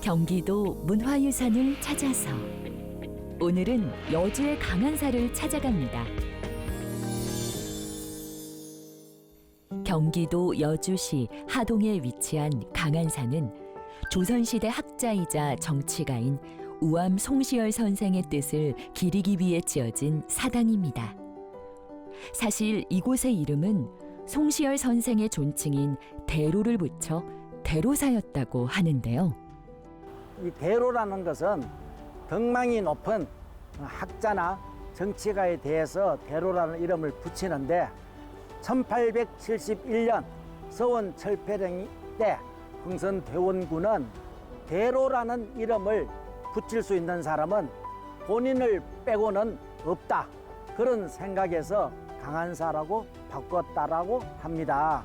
경기도 문화유산을 찾아서 오늘은 여주의 강한사를 찾아갑니다. 경기도 여주시 하동에 위치한 강한사는 조선시대 학자이자 정치가인 우암 송시열 선생의 뜻을 기리기 위해 지어진 사당입니다. 사실 이곳의 이름은 송시열 선생의 존칭인 대로를 붙여 대로사였다고 하는데요. 이 대로라는 것은 덕망이 높은 학자나 정치가에 대해서 대로라는 이름을 붙이는데 1871년 서원 철폐령 때 흥선 대원군은 대로라는 이름을 붙일 수 있는 사람은 본인을 빼고는 없다. 그런 생각에서 강한사라고 바꿨다라고 합니다.